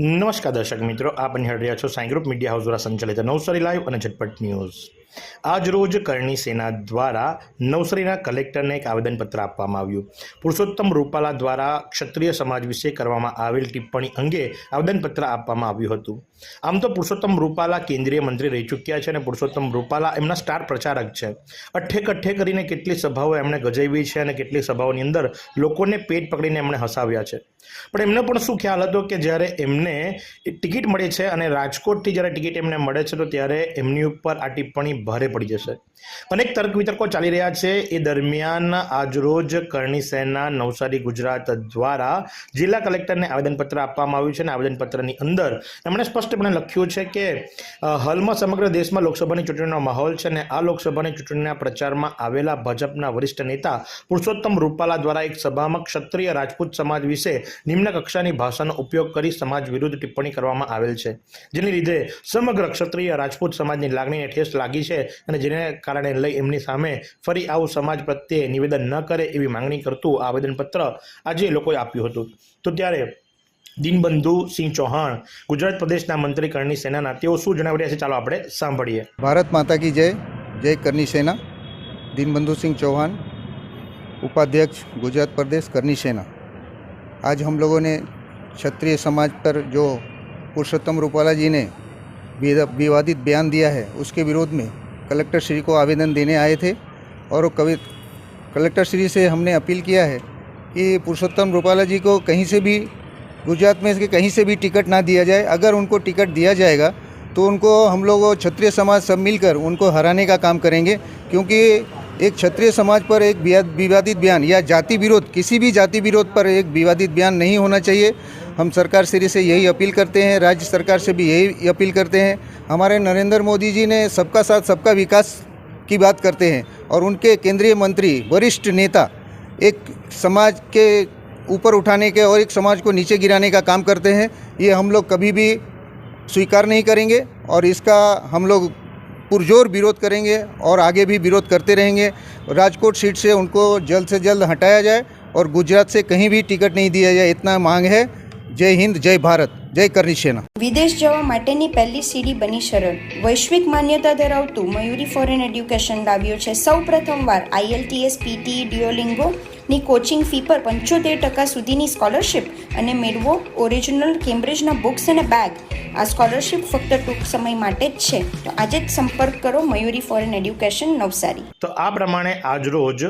નમસ્કાર દર્શક મિત્રો, આપ નિહાળી રહ્યા છો સાંઈ ગ્રુપ મીડિયા હાઉસ દ્વારા સંચાલિત નવસારી લાઈવ અને ઝટપટ ન્યૂઝ. આજ રોજ કરણી સેના દ્વારા નવસારીના કલેક્ટરને એક આવેદનપત્ર આપવામાં આવ્યું. પુરુષોત્તમ રૂપાલા દ્વારા ક્ષત્રિય સમાજ વિશે કરવામાં આવેલ ટિપ્પણી અંગે આવેદનપત્ર આપવામાં આવ્યું હતું. આમ તો પુરુષોત્તમ રૂપાલા કેન્દ્રીય મંત્રી રહી ચૂક્યા છે અને પુરુષોત્તમ રૂપાલા એમના સ્ટાર પ્રચારક છે. અઠ્ઠે કઠ્ઠે કરીને કેટલી સભાઓ એમણે ગજાવી છે અને કેટલી સભાઓની અંદર લોકોને પેટ પકડીને એમણે હસાવ્યા છે. પણ એમને પણ શું ખ્યાલ હતો કે જ્યારે એમને ટિકિટ મળે છે અને રાજકોટથી જ્યારે ટિકિટ એમને મળે છે તો ત્યારે એમની ઉપર આ ટિપ્પણી ભારે પડી જશે. અનેક તર્ક વિતર્કો ચાલી રહ્યા છે. એ દરમિયાન આજરોજ કરણી સેના નવસારી ગુજરાત દ્વારા જિલ્લા કલેક્ટરને આવેદનપત્ર આપવામાં આવ્યું છે અને આવેદનપત્રની અંદર એમણે સ્પષ્ટપણે લખ્યું છે કે હાલમાં સમગ્ર દેશમાં લોકસભાની ચૂંટણીનો માહોલ છે અને આ લોકસભાની ચૂંટણીના પ્રચારમાં આવેલા ભાજપના વરિષ્ઠ નેતા પુરુષોત્તમ રૂપાલા દ્વારા એક સભામાં ક્ષત્રિય રાજપૂત સમાજ વિશે નિમ્ન કક્ષાની ભાષાનો ઉપયોગ કરી સમાજ વિરુદ્ધ ટિપ્પણી કરવામાં આવેલ છે. જેને લીધે સમગ્ર ક્ષત્રિય રાજપૂત સમાજની લાગણીને ઠેસ લાગી છે. અને જેને કારણે લઈ એમની સામે ફરી આવું સમાજ પ્રત્યે નિવેદન ન કરે એવી માંગણી કરતું આ આવેદનપત્ર આજે એ લોકોએ આપ્યું હતું તો ત્યારે દિનબંધુ સિંહ ચૌહાણ ગુજરાત પ્રદેશના મંત્રી કરણી સેનાના તેઓ શું જણાવી રહ્યા છે ચાલો આપણે સાંભળીએ भारत माता की जय जय करनी सेना दीनबंधु सिंह चौहान उपाध्यक्ष गुजरात प्रदेश करनी सेना आज हम लोगों ने क्षत्रिय समाज पर जो पुरुषोत्तम रूपाला जी ने विद- विवादित बयान दिया है उसके विरोध में कलेक्टर श्री को आवेदन देने आए थे और कवि, कलेक्टर श्री से हमने अपील किया है कि पुरुषोत्तम रूपाला जी को कहीं से भी, गुजरात में से कहीं से भी टिकट ना दिया जाए। अगर उनको टिकट दिया जाएगा तो उनको हम लोग क्षत्रिय समाज सब मिलकर उनको हराने का काम करेंगे, क्योंकि एक क्षत्रिय समाज पर एक विवादित बयान या जाति विरोध, किसी भी जाति विरोध पर एक विवादित बयान नहीं होना चाहिए। हम सरकार श्री से यही अपील करते हैं, राज्य सरकार से भी यही अपील करते हैं। हमारे नरेंद्र मोदी जी ने सबका साथ, सबका विकास की बात करते हैं और उनके केंद्रीय मंत्री, वरिष्ठ नेता एक समाज के ऊपर उठाने के और एक समाज को नीचे गिराने का काम करते हैं। ये हम लोग कभी भी स्वीकार नहीं करेंगे और इसका हम लोग पुरजोर विरोध करेंगे और आगे भी विरोध करते रहेंगे। राजकोट सीट से उनको जल्द से जल्द हटाया जाए और गुजरात से कहीं भी टिकट नहीं दिया जाए, इतना मांग है। જય હિન્દ, જય ભારત, જય કરની સેના. વિદેશ જવા માટેની પહેલી સીડી બની સરળ. વૈશ્વિક માન્યતા ધરાવતું મયુરી ફોરેન એડ્યુકેશન લાવ્યું છે. સૌ પ્રથમવાર આઈએલટીએસ પીટી ડિયોલિંગો ની કોચિંગ ફી પર પંચોતેર ટકા સુધીની સ્કોલરશિપ અને મેળવો ઓરિજિનલ કેમ્બ્રિજના બુક્સ અને બેગ આ સ્કોલરશિપ ફક્ત ટૂંક સમય માટે જ છે. તો આજે જ સંપર્ક કરો મયુરી ફોરેન એડ્યુકેશન નવસારી. તો આ પ્રમાણે આજરોજ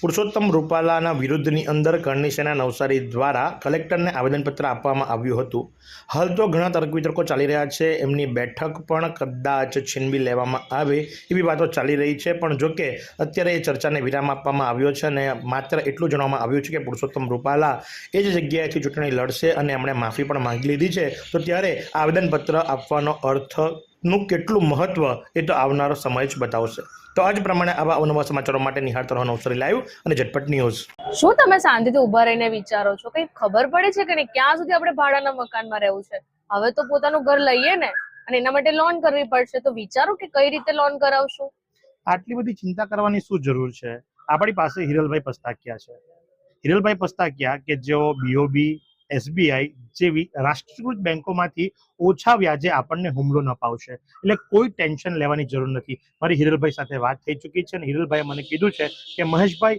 પુરુષોત્તમ રૂપાલાના વિરુદ્ધની અંદર કરણી સેના નવસારી દ્વારા કલેક્ટરને આવેદનપત્ર આપવામાં આવ્યું હતું. હાલ તો ઘણા તર્ક વિતર્કો ચાલી રહ્યા છે. એમની બેઠક પણ કદાચ છીનવી લેવામાં આવે એવી વાતો ચાલી રહી છે. પણ જોકે અત્યારે એ ચર્ચાને વિરામ આપવામાં આવ્યો છે અને માત્ર એટલું જણાવવામાં આવ્યું છે કે પુરુષોત્તમ રૂપાલા એ જ જગ્યાએથી ચૂંટણી લડશે અને એમણે માફી પણ માંગી લીધી છે. તો ત્યારે આવેદનપત્ર આપવાનો અર્થનું કેટલું મહત્વ એ તો આવનારો સમય જ બતાવશે. તો આજ પ્રમાણે આવા અવનવા સમાચારો માટે નિહાળતા રહો અવસર લાવ્યું અને ઝટપટ ન્યૂઝ. શું તમે શાંતિથી ઊભા રહીને વિચારો છો? કઈ ખબર પડે છે કે નહીં? ક્યાં સુધી આપણે ભાડાના મકાનમાં રહેવું છે? હવે તો પોતાનું ઘર લઈએ ને અને એના માટે લોન કરવી પડશે. તો વિચારો કે કઈ રીતે લોન કરાવશું? આટલી બધી ચિંતા કરવાની શું જરૂર છે? આપણી પાસે હિરલભાઈ પસ્તાકિયા છે. હિરલભાઈ પસ્તાકિયા કે જેઓ બીઓબી એસબીઆઈ જેવી રાષ્ટ્રીયકૃત બેંકોમાંથી ઓછા વ્યાજે આપણને હુમલો ન પાવશે. એટલે કોઈ ટેન્શન લેવાની જરૂર નથી. મારી હિરલભાઈ સાથે વાત થઈ ચૂકી છે અને હિરલભાઈએ મને કીધું છે કે મહેશભાઈ